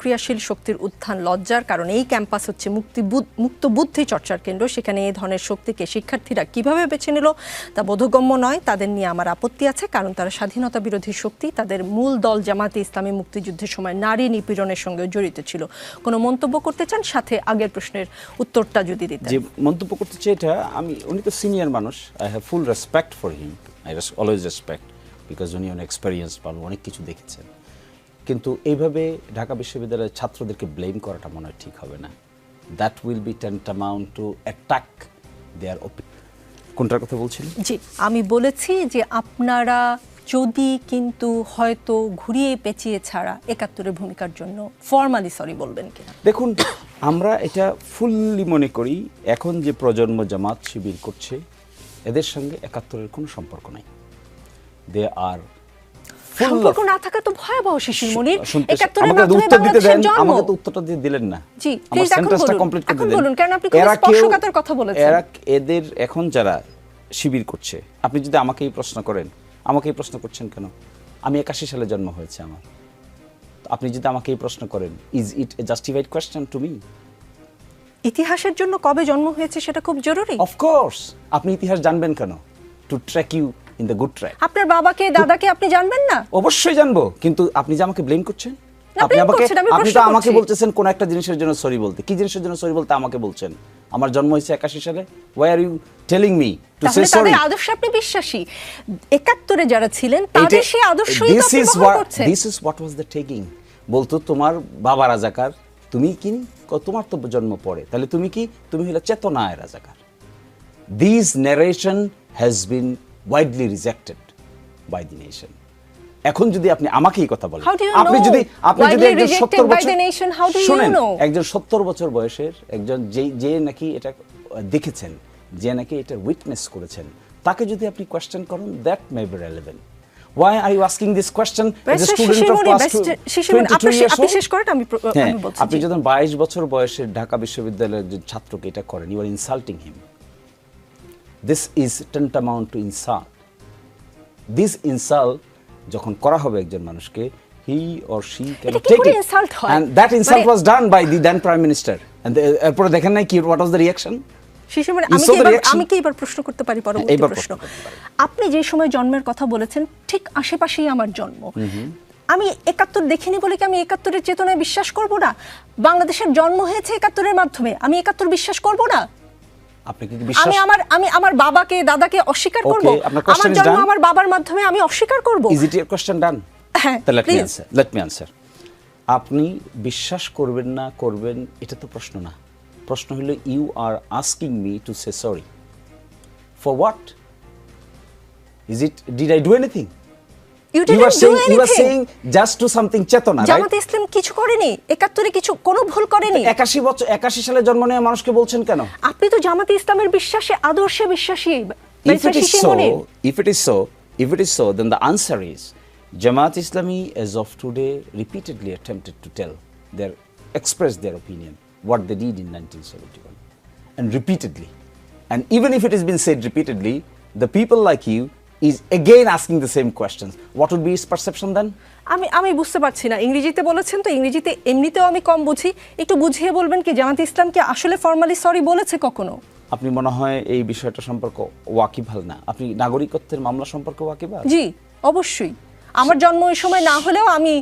ক্রিয়াশীল শক্তির উত্থান লজ্জার কারণ এই ক্যাম্পাস হচ্ছে মুক্তি মুক্ত বুদ্ধি চর্চার কেন্দ্র। সেখানে এই ধরনের শক্তিকে শিক্ষার্থীরা কীভাবে বেছে নিল তা বোধগম্য নয়। তাদের নিয়ে আমার আপত্তি আছে, কারণ তারা স্বাধীনতা বিরোধী শক্তি। তাদের মূল দল জামাতে ইসলামী মুক্তিযুদ্ধের সময় নারী নিপীড়নের সঙ্গে জড়িত ছিল। কোনো মন্তব্য করতে চান? সাথে আগের প্রশ্নের উত্তরটা যদি দিতেন। যে মন্তব্য করতে চাই এটা, আমি, উনি তো সিনিয়র মানুষ। I have full respect for him I always respect because উনি অনেক এক্সপেরিয়েন্স পাল অনেক কিছু দেখেছেন। কিন্তু এইভাবে ঢাকা বিশ্ববিদ্যালয়ের ছাত্রদেরকে ব্লেম করাটা মনে হয় ঠিক হবে না। That will be tantamount to attack there কোনটার কথা বলছিলেন? জি আমি বলেছি যে আপনারা যদি কিন্তু হয়তো ঘুরিয়ে পেঁচিয়ে ছাড়া একাত্তরের ভূমিকার জন্য ফর্মালি সরি বলবেন কিনা। দেখুন আমরা এটা ফুললি মনে করি এখন যে প্রজন্ম জামাত শিবির করছে এদের সঙ্গে একাত্তরের কোনো সম্পর্ক নাই। দে আর সম্পর্ক না থাকা তো ভয়াবহ শিশির মনির শুনতে একাত্তরের মাধ্যমে উত্তর দিতে দেন বাংলাদেশের জন্ম। আমাকে তো উত্তরটা দিয়ে দিলেন না। জি, আমার এখন বলুন। এখন বলুন, কারণ আপনি খুব স্পর্শকাতর কথা বলেছেন। এরা এদের এখন যারা শিবির করছে আপনি যদি আমাকে এই প্রশ্ন করেন আমাকে এই প্রশ্ন করছেন কেন? আমি একাশি সালে জন্ম হয়েছে আমার। আপনি যদি আমাকে এই প্রশ্ন করেন is it a justified question to me ইতিহাসের জন্য কবে জন্ম হয়েছে সেটা খুব জরুরি। অফকোর্স আপনি ইতিহাস জানবেন কেন? To track you in the good track আপনার বাবাকে দাদাকে আপনি জানবেন না? অবশ্যই জানব কিন্তু আপনি যে আমাকে ব্লেম করছেন? আপনি আমাকে আপনি তো আমাকে বলতেছেন কোন একটা জিনিসের জন্য সরি বলতে। কি জিনিসের জন্য সরি বলতে আমাকে বলছেন? আমার জন্ম হয়েছে একাশি সালে। Why are you telling me to say sorry আদর্শে আপনি বিশ্বাসী। একাত্তরে যারা ছিলেন তাদের সেই আদর্শই তো আপনি করছেন this is what was the taking বলতো তোমার বাবা রাজাকার তুমি কি তোমার তো জন্ম পড়ে তাহলে তুমি কি? তুমি হলো চেতনায় রাজাকার। This narration has been widely rejected by the nation এখন যদি আপনি আমাকে এই কথা বলেন How do you আপনি know? যদি আপনি যদি একজন rejected 70 by বছর the nation, how do you শুনেন? একজন 70 বছর বয়সের একজন যে যে নাকি এটা দেখেছেন যে নাকি এটা উইটনেস করেছেন তাকে যদি আপনি কোয়েশ্চেন করেন that may be relevant Why are you asking this question as a student of class Mr. two- Shishirmoni, 22 আপনি- years আপনি? শেষ করেন, আমি হ্যাঁ, আমি বলছি, আপনি। যখন বাইশ বছর বয়সের ঢাকা বিশ্ববিদ্যালয়ের ছাত্রকে এটা করেন you are insulting him this is tantamount to insult this insult যখন করা হবে একজন মানুষকে শি ক্যান এটা কি টেক ইট insult হয়? এন্ড দ্যাট ইনসাল্ট মানে- was done by the then prime minister and এরপরে দেখেন নাই কি what was the reaction Shishumoni You আমি কি the এবার reaction? আমি কি এবার প্রশ্ন করতে পারি পরবর্তী প্রশ্ন। আপনি যে সময় জন্মের কথা বলেছেন ঠিক আশেপাশেই আমার জন্ম। আমি একাত্তর দেখিনি বলে কি আমি একাত্তরের চেতনায় বিশ্বাস করব না? বাংলাদেশের জন্ম হয়েছে একাত্তরের মাধ্যমে। আমি একাত্তর বিশ্বাস করব না? আপনি কি বিশ্বাস আমি আমার আমি আমার বাবাকে দাদাকে অস্বীকার করব। আমার জন্ম আমার বাবার মাধ্যমে আমি অস্বীকার করব। Is it year question done হ্যাঁ, let me answer let me answer আপনি বিশ্বাস করবেন না করবেন এটা তো প্রশ্ন না। প্রশ্ন হলো you are asking me to say sorry for what is it did I do anything you are didn't do saying you are anything saying just to something চেতনা জামাতে ইসলাম কিছু করেনি একাত্তরে কিছু কোনো ভুল করেনি একাশি বছর একাশি সালে জন্ম নেওয়া মানুষকে বলছেন কেন আপনি তো জামাতে ইসলামের বিশ্বাসে আদর্শে বিশ্বাসী if it is so, if it is so, if it is so, then the answer is Jamaat Islami, as of today, repeatedly attempted to tell their express their opinion what they did in 1971, and repeatedly, and even if it has been said repeatedly, the people like you is again asking the same questions. What would be his perception then? আমি আমি বুঝতে পারছি না। ইংরেজিতে বলেছেন তো ইংরেজিতে এমনিতেও আমি কম বুঝি। একটু বুঝিয়ে বলবেন কি জামাতে ইসলামকে আসলে ফর্মালি সরি বলেছে কখনো? আপনি মনে হয় এই বিষয়টা সম্পর্ক ওয়াকিবহাল না? আপনি নাগরিকত্বের মামলা সম্পর্কে ওয়াকিবহাল? জি অবশ্যই। আমার জন্ম ওই সময় না হলেও আমি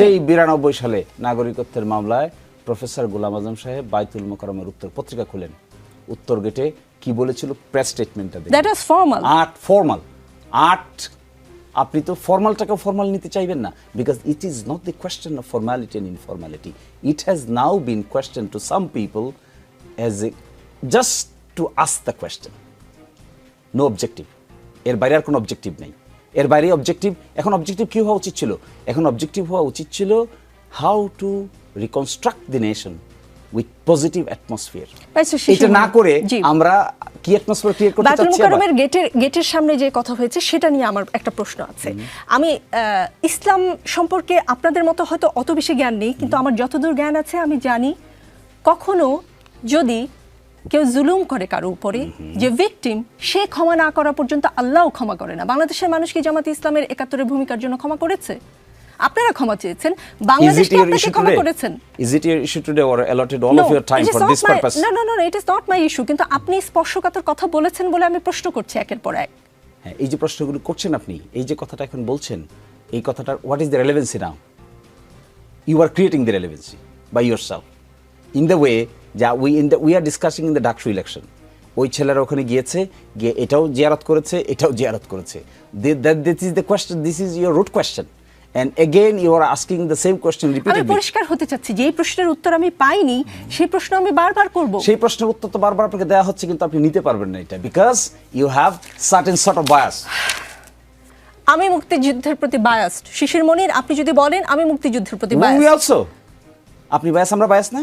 সেই বিরানব্বই সালে নাগরিকত্বের মামলায় প্রফেসর গোলাম আজম সাহেব বাইতুল মোকারমের উত্তর পত্রিকা খুলেন। উত্তর গেটে কি বলেছিল? Press স্টেটমেন্টটা that was formal at formal at আপনি তো ফর্মালটাকেও ফর্মাল নিতে চাইবেন না because it is not the question of formality and informality it has now been question to some people as a just to ask the question no objective এর বাইরে আর কোনো objective নেই। এর বাইরে অবজেক্টিভ এখন অবজেক্টিভ কী হওয়া উচিত ছিল? এখন অবজেক্টিভ হওয়া উচিত ছিল how to reconstruct the nation with positive atmosphere এটা না করে আমরা কি অ্যাটমসফিয়ার ক্রিয়েট করতে চাচ্ছি? মুকাররমের গেটের গেটের সামনে যে কথা হয়েছে সেটা নিয়ে আমার একটা প্রশ্ন আছে। আমি ইসলাম সম্পর্কে আপনাদের মতো হয়তো অত বেশি জ্ঞান নেই কিন্তু আমার যতদূর জ্ঞান আছে আমি জানি কখনো যদি কেউ জুলুম করে কারও উপরে যে ভিকটিম সে ক্ষমা না করা পর্যন্ত আল্লাহও ক্ষমা করে না। বাংলাদেশের মানুষ কি জামাতে ইসলামের একাত্তরের ভূমিকার জন্য ক্ষমা করেছে? আপনারা ক্ষমা চেয়েছেন। বাংলাদেশ it কি আপনাকে ক্ষমা করেছেন? All of your time it is for not this my- purpose? No, no, no, no, it is not my issue. কিন্তু আপনি স্পর্শকাতর কথা বলেছেন বলে আমি প্রশ্ন করছি একের পর এক। হ্যাঁ এই যে প্রশ্নগুলো করছেন আপনি এই যে কথাটা এখন বলছেন এই কথাটার what is the relevancy now you are creating the relevancy by your self in the way যা we in the we are discussing in the DUCSU election ওই ছেলেরা ওখানে গিয়েছে গিয়ে এটাও জিয়ারত করেছে এটাও জিয়ারত করেছে। This is the question this is your root question and you are asking the same same question আমি পরিষ্কার হতে চাচ্ছি যে এই প্রশ্নের উত্তর আমি পাইনি সেই প্রশ্ন আমি বারবার করব। সেই প্রশ্নের উত্তর তো বারবার আপনাকে দেওয়া হচ্ছে কিন্তু আপনি নিতে পারবেন না এটা because you have certain sort of bias আমি মুক্তিযুদ্ধের প্রতি বায়াসড শিশির মনির আপনি যদি বলেন আমি মুক্তিযুদ্ধের প্রতি বায়াসড অলসো আপনি বায়াস আমরা বায়াস না?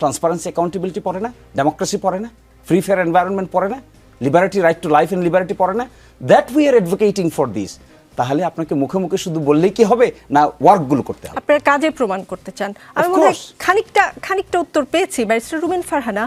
ট্রান্সপারেন্সি অ্যাকাউন্টেবিলিটি পড়ে না ডেমোক্রেসি পড়ে না ফ্রি ফেয়ার এনভায়রনমেন্ট পড়ে না liberty right to life and liberty পড়ে না। That we are advocating for this তাহলে আপনাকে মুখে মুখে শুধু বললেই কি হবে না ওয়ার্কগুলো করতে হবে? আপনার কাজে প্রমাণ করতে চান। আমি মনে হয় খানিকটা খানিকটা উত্তর পেয়েছি। ব্যারিস্টার রুমিন ফারহানা